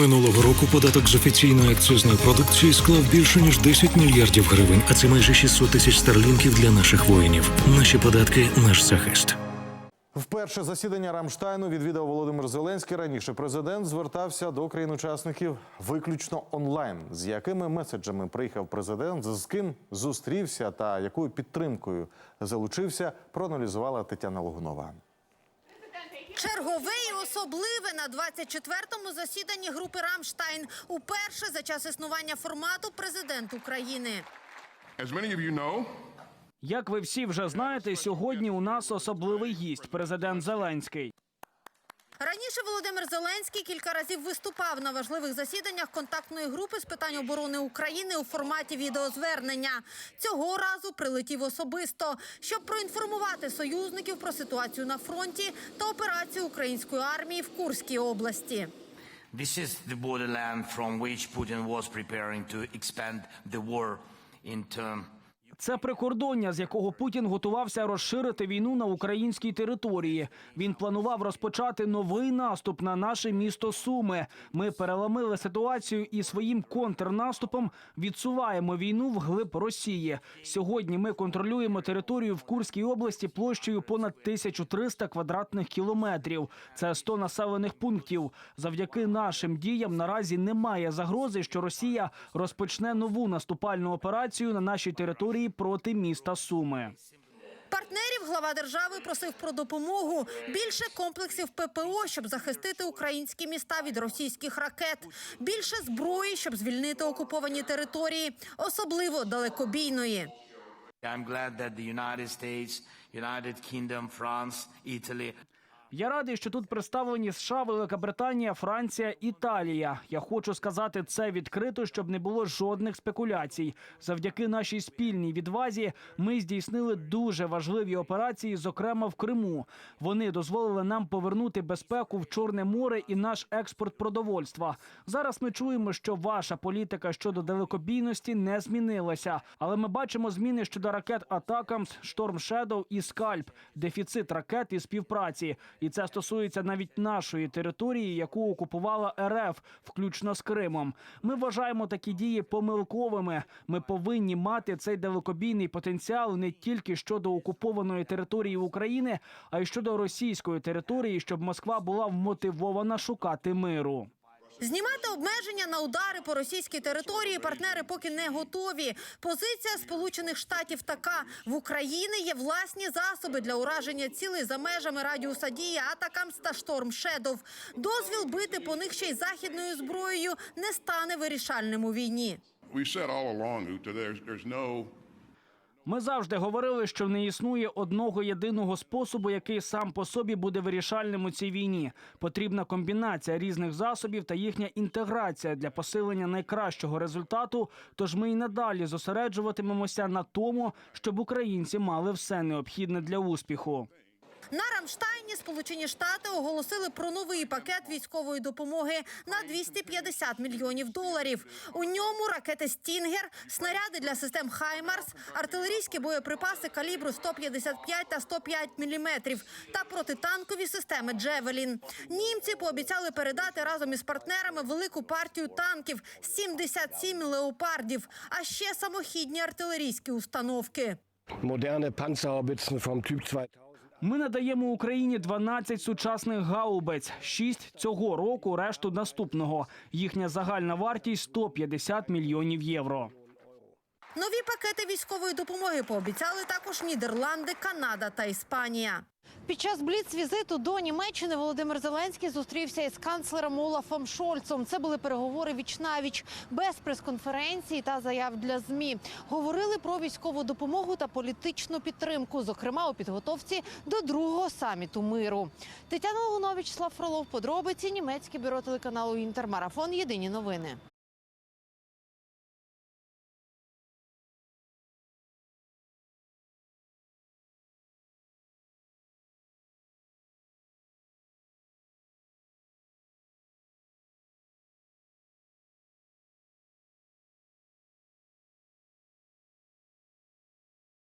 Минулого року податок з офіційної акцизної продукції склав більше ніж 10 мільярдів гривень, а це майже 600 тисяч старлінків для наших воїнів. Наші податки наш захист. Вперше засідання Рамштайну відвідав Володимир Зеленський. Раніше президент звертався до країн-учасників виключно онлайн. З якими меседжами приїхав президент, з ким зустрівся та якою підтримкою залучився, проаналізувала Тетяна Логунова. Чергове і особливе на 24-му засіданні групи Рамштайн. Уперше за час існування формату президент України. As many of you know, Як ви всі вже знаєте, сьогодні у нас особливий гість президент Зеленський. Раніше Володимир Зеленський кілька разів виступав на важливих засіданнях контактної групи з питань оборони України у форматі відеозвернення. Цього разу прилетів особисто, щоб проінформувати союзників про ситуацію на фронті та операцію української армії в Курській області. This is the borderland from which Putin was preparing to expand the war into Це прикордоння, з якого Путін готувався розширити війну на українській території. Він планував розпочати новий наступ на наше місто Суми. Ми переламили ситуацію і своїм контрнаступом відсуваємо війну вглиб Росії. Сьогодні ми контролюємо територію в Курській області площею понад 1300 квадратних кілометрів. Це 100 населених пунктів. Завдяки нашим діям наразі немає загрози, що Росія розпочне нову наступальну операцію на нашій території проти міста Суми. Партнерів глава держави просив про допомогу більше комплексів ППО, щоб захистити українські міста від російських ракет, більше зброї, щоб звільнити окуповані території, особливо далекобійної. I'm glad that the United States, United Kingdom, France, Italy Я радий, що тут представлені США, Велика Британія, Франція, Італія. Я хочу сказати це відкрито, щоб не було жодних спекуляцій. Завдяки нашій спільній відвазі ми здійснили дуже важливі операції, зокрема в Криму. Вони дозволили нам повернути безпеку в Чорне море і наш експорт продовольства. Зараз ми чуємо, що ваша політика щодо далекобійності не змінилася, але ми бачимо зміни щодо ракет Атакамс, Шторм Шедоу і Скальп, дефіцит ракет і співпраці. І це стосується навіть нашої території, яку окупувала РФ, включно з Кримом. Ми вважаємо такі дії помилковими. Ми повинні мати цей далекобійний потенціал не тільки щодо окупованої території України, а й щодо російської території, щоб Москва була вмотивована шукати миру. Знімати обмеження на удари по російській території партнери поки не готові. Позиція Сполучених Штатів така: в Україні є власні засоби для ураження цілей за межами радіуса дії Атакамс та Шторм Шедов. Дозвіл бити по них ще й західною зброєю не стане вирішальним у війні. Ми завжди говорили, що не існує одного єдиного способу, який сам по собі буде вирішальним у цій війні. Потрібна комбінація різних засобів та їхня інтеграція для посилення найкращого результату. Тож ми й надалі зосереджуватимемося на тому, щоб українці мали все необхідне для успіху. На Рамштайні Сполучені Штати оголосили про новий пакет військової допомоги на 250 мільйонів доларів. У ньому ракети Стінгер, снаряди для систем Хаймарс, артилерійські боєприпаси калібру 155 та 105 міліметрів та протитанкові системи Джевелін. Німці пообіцяли передати разом із партнерами велику партію танків 77 леопардів, а ще самохідні артилерійські установки. moderne Panzerhaubitzen vom Typ 2000. Ми надаємо Україні 12 сучасних гаубиць, 6 цього року, решту наступного. Їхня загальна вартість 150 мільйонів євро. Нові пакети військової допомоги пообіцяли також Нідерланди, Канада та Іспанія. Під час бліц-візиту до Німеччини Володимир Зеленський зустрівся із канцлером Олафом Шольцом. Це були переговори віч-навіч, без прес-конференції та заяв для змі. Говорили про військову допомогу та політичну підтримку, зокрема у підготовці до другого саміту миру. Тетяна Лунович, Слав Фролов, подробиці німецьке бюро телеканалу Інтермарафон. Єдині новини.